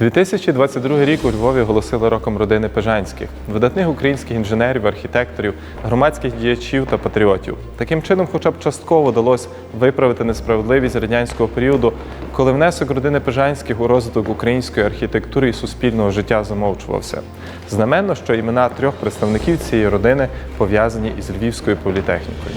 2022 рік у Львові оголосили роком родини Пежанських, видатних українських інженерів, архітекторів, громадських діячів та патріотів. Таким чином, хоча б частково вдалося виправити несправедливість радянського періоду, коли внесок родини Пежанських у розвиток української архітектури і суспільного життя замовчувався. Знаменно, що імена трьох представників цієї родини пов'язані із Львівською політехнікою.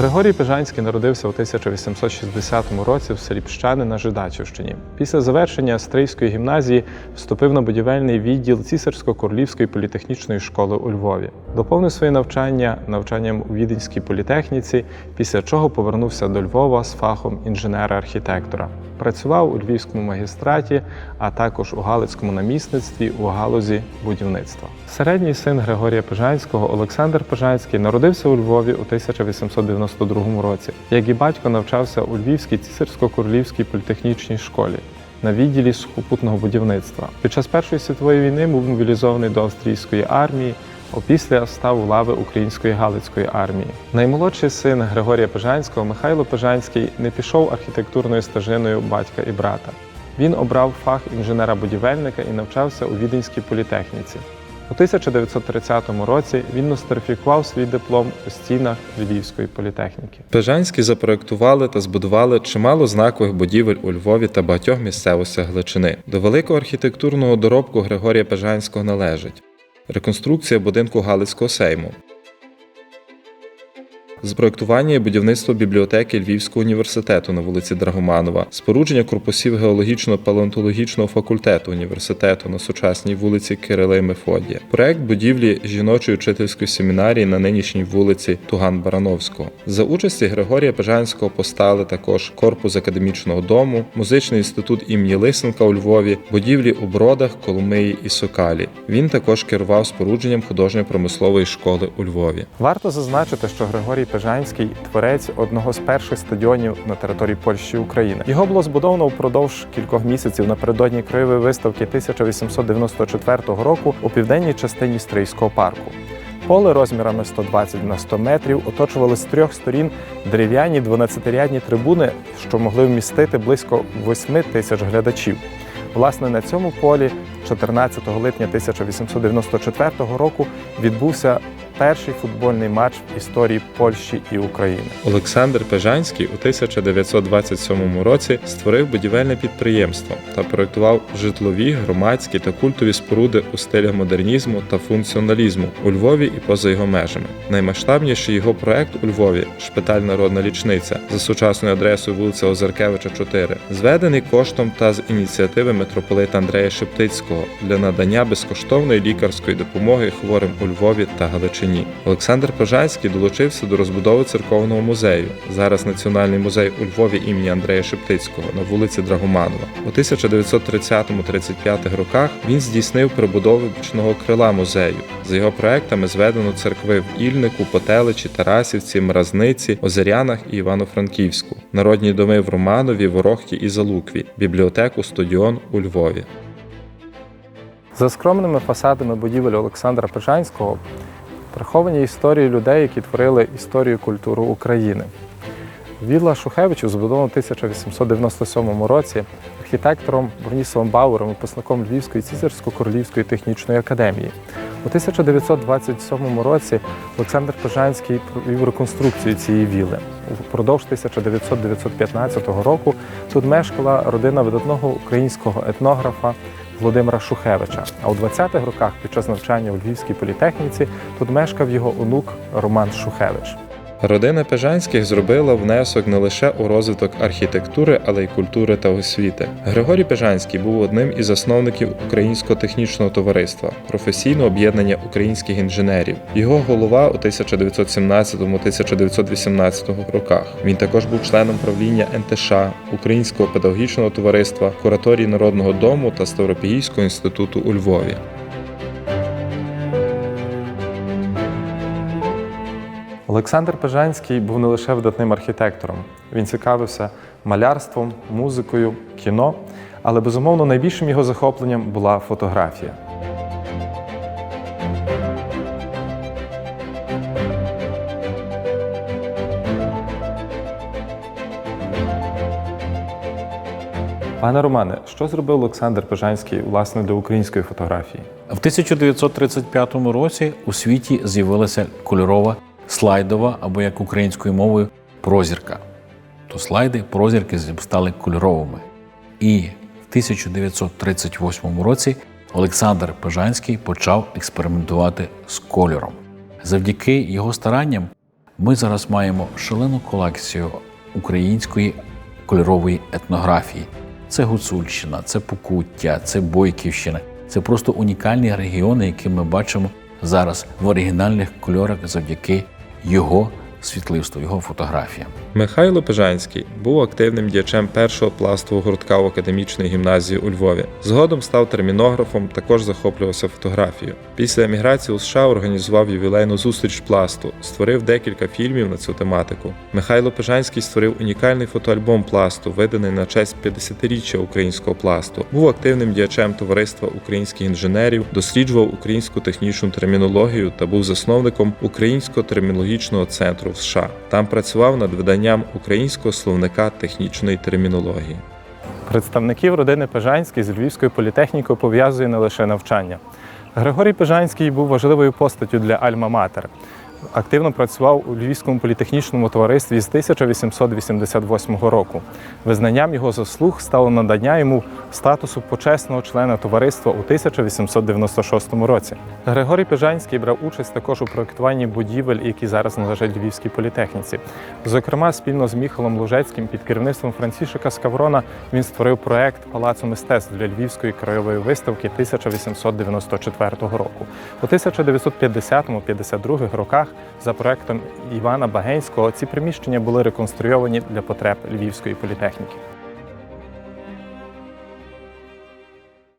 Григорій Пижанський народився у 1860 році в селі Пщани на Жидачівщині. Після завершення Стрийської гімназії вступив на будівельний відділ Цісарсько-Королівської політехнічної школи у Львові. Доповнив своє навчання навчанням у Віденській політехніці, після чого повернувся до Львова з фахом інженера-архітектора. Працював у Львівському магістраті, а також у Галицькому намісництві у галузі будівництва. Середній син Григорія Пежанського Олександр Пежанський народився у Львові у 1892 році. Як і батько навчався у Львівській цісарсько-королівській політехнічній школі на відділі сухопутного будівництва. Під час Першої світової війни був мобілізований до австрійської армії. Опісля став у лави української Галицької армії. Наймолодший син Григорія Пежанського Михайло Пежанський не пішов архітектурною стежиною батька і брата. Він обрав фах інженера-будівельника і навчався у Віденській політехніці. У 1930 році він нострифікував свій диплом у стінах Львівської політехніки. Пежанські запроектували та збудували чимало знакових будівель у Львові та багатьох місцевостях Галичини. До великого архітектурного доробку Григорія Пежанського належить реконструкція будинку Галицького сейму, Зпроектування і будівництво бібліотеки Львівського університету на вулиці Драгоманова, спорудження корпусів геологічного палеонтологічного факультету університету на сучасній вулиці Кирила і Мефодія, проект будівлі жіночої учительської семінарії на нинішній вулиці Туган Барановського. За участі Григорія Пежанського постали також корпус академічного дому, музичний інститут імені Лисенка у Львові, будівлі у Бродах, Коломиї і Сокалі. Він також керував спорудженням художньо-промислової школи у Львові. Варто зазначити, що Григорій Пежанський творець одного з перших стадіонів на території Польщі і України. Його було збудовано впродовж кількох місяців напередодні краєвої виставки 1894 року у південній частині Стрийського парку. Поле розмірами 120 на 100 метрів оточували з трьох сторін дерев'яні 12-рядні трибуни, що могли вмістити близько 8 тисяч глядачів. Власне, на цьому полі 14 липня 1894 року відбувся перший футбольний матч в історії Польщі і України. Олександр Пежанський у 1927 році створив будівельне підприємство та проєктував житлові, громадські та культові споруди у стилях модернізму та функціоналізму у Львові і поза його межами. Наймасштабніший його проект у Львові шпиталь Народна лічниця за сучасною адресою вулиця Озаркевича, 4, зведений коштом та з ініціативи митрополита Андрея Шептицького для надання безкоштовної лікарської допомоги хворим у Львові та Галичині. Олександр Пожанський долучився до розбудови церковного музею. Зараз Національний музей у Львові імені Андрея Шептицького на вулиці Драгоманова. У 1930-35 роках він здійснив прибудову бічного крила музею. За його проектами зведено церкви в Ільнику, Потеличі, Тарасівці, Мразниці, Озерянах і Івано-Франківську, народні доми в Романові, Ворохті і Залукві, бібліотеку Студіон у Львові. За скромними фасадами будівель Олександра Пежанського приховані історії людей, які творили історію культуру України. Вілла Шухевичів збудована в 1897 році архітектором Бронісовим Бауером, випускником Львівської цісарсько-королівської технічної академії. У 1927 році Олександр Пежанський провів реконструкцію цієї віли. Упродовж 1900-1915 року тут мешкала родина видатного українського етнографа Володимира Шухевича. А у 20-х роках під час навчання у Львівській політехніці тут мешкав його онук Роман Шухевич. Родина Пежанських зробила внесок не лише у розвиток архітектури, але й культури та освіти. Григорій Пежанський був одним із засновників Українського технічного товариства, професійного об'єднання українських інженерів. Його голова у 1917-1918 роках. Він також був членом правління НТШ, Українського педагогічного товариства, кураторії Народного дому та Ставропігійського інституту у Львові. Олександр Пежанський був не лише видатним архітектором. Він цікавився малярством, музикою, кіно, але безумовно найбільшим його захопленням була фотографія. Пане Романе, що зробив Олександр Пежанський власне для української фотографії? В 1935 році у світі з'явилася кольорова слайдова або як українською мовою прозірка. То слайди, прозірки стали кольоровими. І в 1938 році Олександр Пежанський почав експериментувати з кольором. Завдяки його старанням ми зараз маємо шалену колекцію української кольорової етнографії. Це Гуцульщина, це Покуття, це Бойківщина. Це просто унікальні регіони, які ми бачимо зараз в оригінальних кольорах завдяки його світлисту, його фотографіям. Михайло Пежанський був активним діячем першого пластового гуртка в академічної гімназії у Львові. Згодом став термінографом, також захоплювався фотографією. Після еміграції у США організував ювілейну зустріч пласту, створив декілька фільмів на цю тематику. Михайло Пежанський створив унікальний фотоальбом пласту, виданий на честь 50-річчя українського пласту. Був активним діячем товариства українських інженерів, досліджував українську технічну термінологію та був засновником Українського термінологічного центру в США. Там працював над виданням українського словника технічної термінології. Представників родини Пежанський з Львівською політехнікою пов'язує не лише навчання. Григорій Пежанський був важливою постаттю для Альма-Матер. Активно працював у Львівському політехнічному товаристві з 1888 року. Визнанням його заслуг стало надання йому статусу почесного члена товариства у 1896 році. Григорій Пежанський брав участь також у проєктуванні будівель, які зараз належать Львівській політехніці. Зокрема, спільно з Міхалом Лужецьким під керівництвом Францішика Скаврона він створив проект Палацу мистецтв для Львівської краєвої виставки 1894 року. У 1950-52 роках за проектом Івана Багенського ці приміщення були реконструйовані для потреб Львівської політехніки.